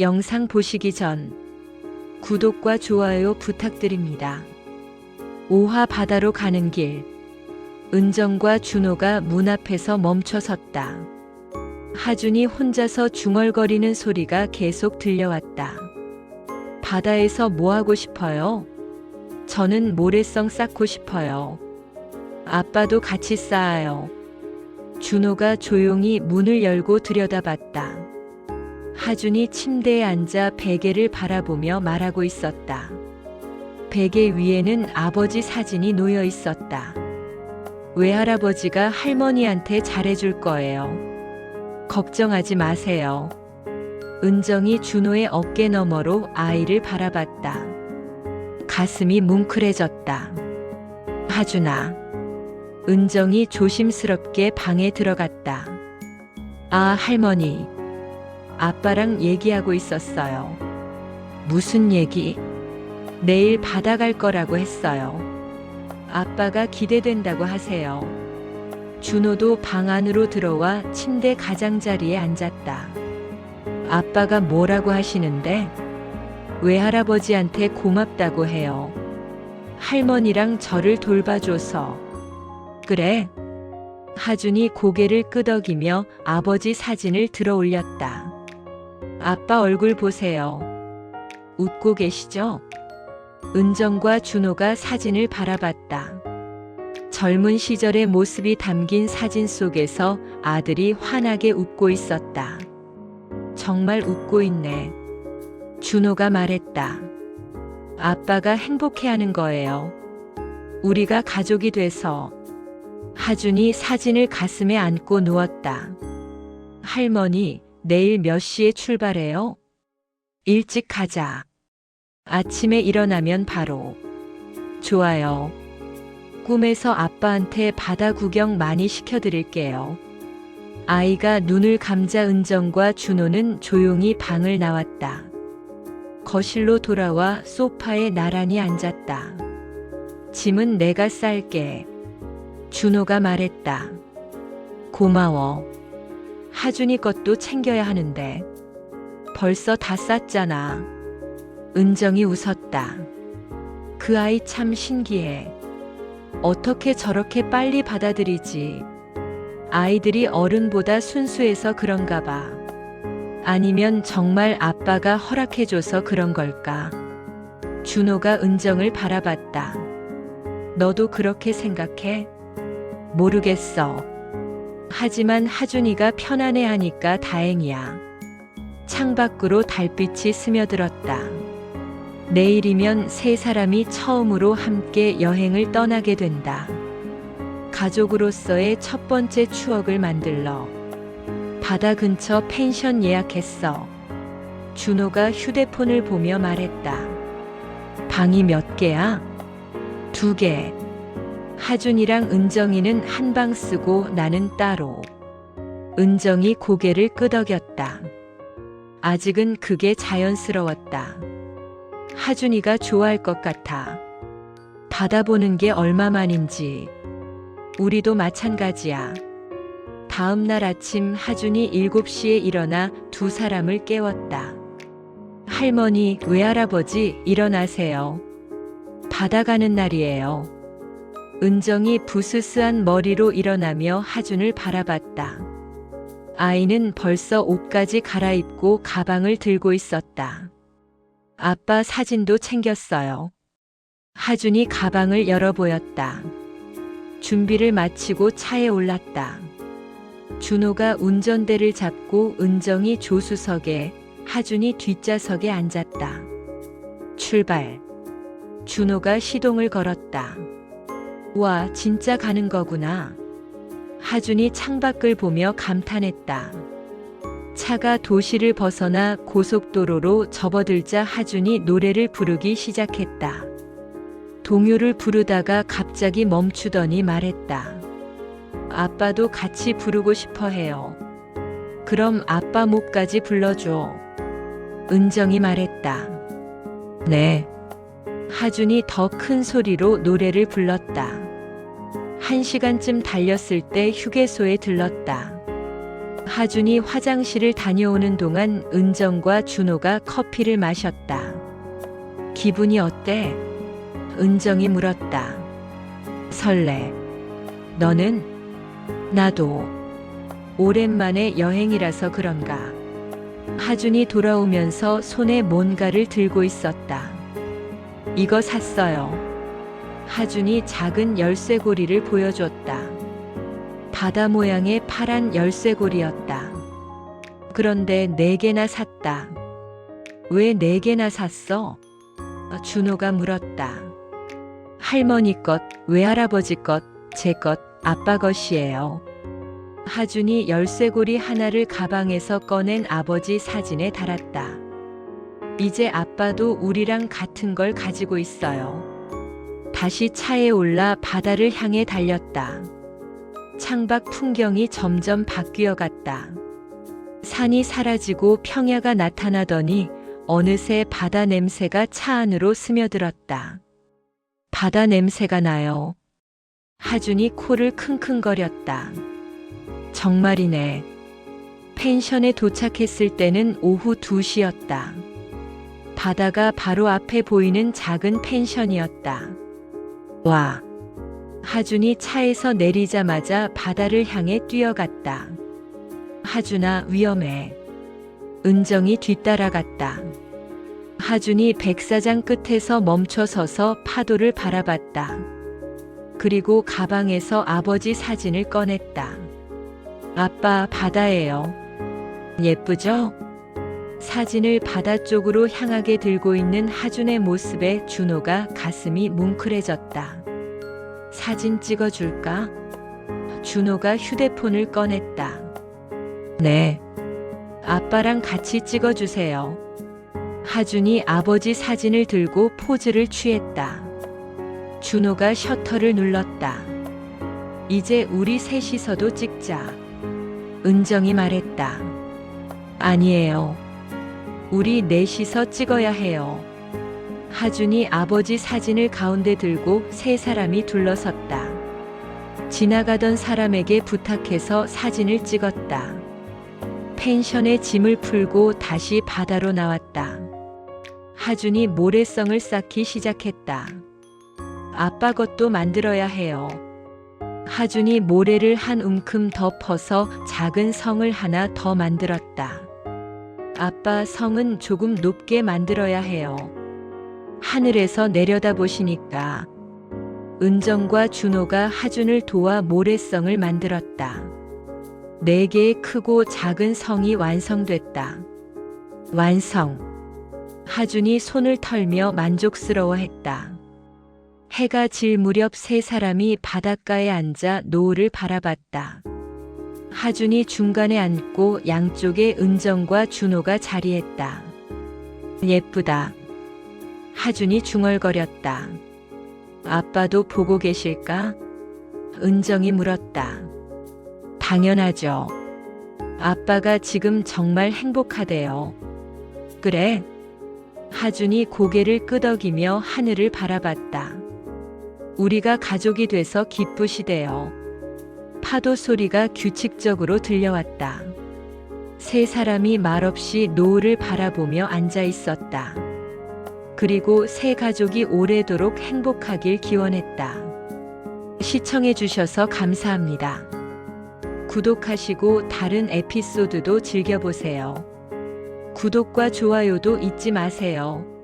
영상 보시기 전 구독과 좋아요 부탁드립니다. 오화 바다로 가는 길. 은정과 준호가 문 앞에서 멈춰 섰다. 하준이 혼자서 중얼거리는 소리가 계속 들려왔다. 바다에서 뭐 하고 싶어요? 저는 모래성 쌓고 싶어요. 아빠도 같이 쌓아요. 준호가 조용히 문을 열고 들여다봤다. 하준이 침대에 앉아 베개를 바라보며 말하고 있었다. 베개 위에는 아버지 사진이 놓여 있었다. 외할아버지가 할머니한테 잘해줄 거예요. 걱정하지 마세요. 은정이 준호의 어깨 너머로 아이를 바라봤다. 가슴이 뭉클해졌다. 하준아. 은정이 조심스럽게 방에 들어갔다. 아, 할머니. 아빠랑 얘기하고 있었어요. 무슨 얘기? 내일 바다 갈 거라고 했어요. 아빠가 기대된다고 하세요. 준호도 방 안으로 들어와 침대 가장자리에 앉았다. 아빠가 뭐라고 하시는데? 외할아버지한테 고맙다고 해요. 할머니랑 저를 돌봐줘서. 그래. 하준이 고개를 끄덕이며 아버지 사진을 들어 올렸다. 아빠 얼굴 보세요. 웃고 계시죠? 은정과 준호가 사진을 바라봤다. 젊은 시절의 모습이 담긴 사진 속에서 아들이 환하게 웃고 있었다. 정말 웃고 있네. 준호가 말했다. 아빠가 행복해하는 거예요. 우리가 가족이 돼서. 하준이 사진을 가슴에 안고 누웠다. 할머니, 내일 몇 시에 출발해요? 일찍 가자. 아침에 일어나면 바로. 좋아요. 꿈에서 아빠한테 바다 구경 많이 시켜드릴게요. 아이가 눈을 감자 은정과 준호는 조용히 방을 나왔다. 거실로 돌아와 소파에 나란히 앉았다. 짐은 내가 쌀게. 준호가 말했다. 고마워. 하준이 것도 챙겨야 하는데. 벌써 다 쌌잖아. 은정이 웃었다. 그 아이 참 신기해. 어떻게 저렇게 빨리 받아들이지? 아이들이 어른보다 순수해서 그런가 봐. 아니면 정말 아빠가 허락해줘서 그런 걸까? 준호가 은정을 바라봤다. 너도 그렇게 생각해? 모르겠어. 하지만 하준이가 편안해 하니까 다행이야. 창밖으로 달빛이 스며들었다. 내일이면 세 사람이 처음으로 함께 여행을 떠나게 된다. 가족으로서의 첫 번째 추억을 만들러 바다 근처 펜션 예약했어. 준호가 휴대폰을 보며 말했다. 방이 몇 개야? 두 개. 하준이랑 은정이는 한 방 쓰고 나는 따로. 은정이 고개를 끄덕였다. 아직은 그게 자연스러웠다. 하준이가 좋아할 것 같아. 바다 보는 게 얼마만인지. 우리도 마찬가지야. 다음 날 아침 하준이 7시에 일어나 두 사람을 깨웠다. 할머니, 외할아버지, 일어나세요. 바다 가는 날이에요. 은정이 부스스한 머리로 일어나며 하준을 바라봤다. 아이는 벌써 옷까지 갈아입고 가방을 들고 있었다. 아빠 사진도 챙겼어요. 하준이 가방을 열어 보였다. 준비를 마치고 차에 올랐다. 준호가 운전대를 잡고 은정이 조수석에 하준이 뒷좌석에 앉았다. 출발. 준호가 시동을 걸었다. 와, 진짜 가는 거구나. 하준이 창밖을 보며 감탄했다. 차가 도시를 벗어나 고속도로로 접어들자 하준이 노래를 부르기 시작했다. 동요를 부르다가 갑자기 멈추더니 말했다. 아빠도 같이 부르고 싶어 해요. 그럼 아빠 목까지 불러줘. 은정이 말했다. 네. 하준이 더 큰 소리로 노래를 불렀다. 한 시간쯤 달렸을 때 휴게소에 들렀다. 하준이 화장실을 다녀오는 동안 은정과 준호가 커피를 마셨다. 기분이 어때? 은정이 물었다. 설레. 너는? 나도. 오랜만에 여행이라서 그런가. 하준이 돌아오면서 손에 뭔가를 들고 있었다. 이거 샀어요. 하준이 작은 열쇠고리를 보여줬다. 바다 모양의 파란 열쇠고리였다. 그런데 네 개나 샀다. 왜 네 개나 샀어? 준호가 물었다. 할머니 것, 외할아버지 것, 제 것, 아빠 것이에요. 하준이 열쇠고리 하나를 가방에서 꺼낸 아버지 사진에 달았다. 이제 아빠도 우리랑 같은 걸 가지고 있어요. 다시 차에 올라 바다를 향해 달렸다. 창밖 풍경이 점점 바뀌어 갔다. 산이 사라지고 평야가 나타나더니 어느새 바다 냄새가 차 안으로 스며들었다. 바다 냄새가 나요. 하준이 코를 킁킁거렸다. 정말이네. 펜션에 도착했을 때는 오후 2시였다. 바다가 바로 앞에 보이는 작은 펜션이었다. 와. 하준이 차에서 내리자마자 바다를 향해 뛰어갔다. 하준아, 위험해. 은정이 뒤따라갔다. 하준이 백사장 끝에서 멈춰 서서 파도를 바라봤다. 그리고 가방에서 아버지 사진을 꺼냈다. 아빠, 바다예요. 예쁘죠? 사진을 바다 쪽으로 향하게 들고 있는 하준의 모습에 준호가 가슴이 뭉클해졌다. 사진 찍어줄까? 준호가 휴대폰을 꺼냈다. 네. 아빠랑 같이 찍어주세요. 하준이 아버지 사진을 들고 포즈를 취했다. 준호가 셔터를 눌렀다. 이제 우리 셋이서도 찍자. 은정이 말했다. 아니에요. 우리 넷이서 찍어야 해요. 하준이 아버지 사진을 가운데 들고 세 사람이 둘러섰다. 지나가던 사람에게 부탁해서 사진을 찍었다. 펜션에 짐을 풀고 다시 바다로 나왔다. 하준이 모래성을 쌓기 시작했다. 아빠 것도 만들어야 해요. 하준이 모래를 한 움큼 덮어서 작은 성을 하나 더 만들었다. 아빠 성은 조금 높게 만들어야 해요. 하늘에서 내려다 보시니까 은정과 준호가 하준을 도와 모래성을 만들었다. 네 개의 크고 작은 성이 완성됐다. 완성. 하준이 손을 털며 만족스러워했다. 해가 질 무렵 세 사람이 바닷가에 앉아 노을을 바라봤다. 하준이 중간에 앉고 양쪽에 은정과 준호가 자리했다. 예쁘다. 하준이 중얼거렸다. 아빠도 보고 계실까? 은정이 물었다. 당연하죠. 아빠가 지금 정말 행복하대요. 그래. 하준이 고개를 끄덕이며 하늘을 바라봤다. 우리가 가족이 돼서 기쁘시대요. 파도 소리가 규칙적으로 들려왔다. 세 사람이 말없이 노을을 바라보며 앉아 있었다. 그리고 세 가족이 오래도록 행복하길 기원했다. 시청해 주셔서 감사합니다. 구독하시고 다른 에피소드도 즐겨보세요. 구독과 좋아요도 잊지 마세요.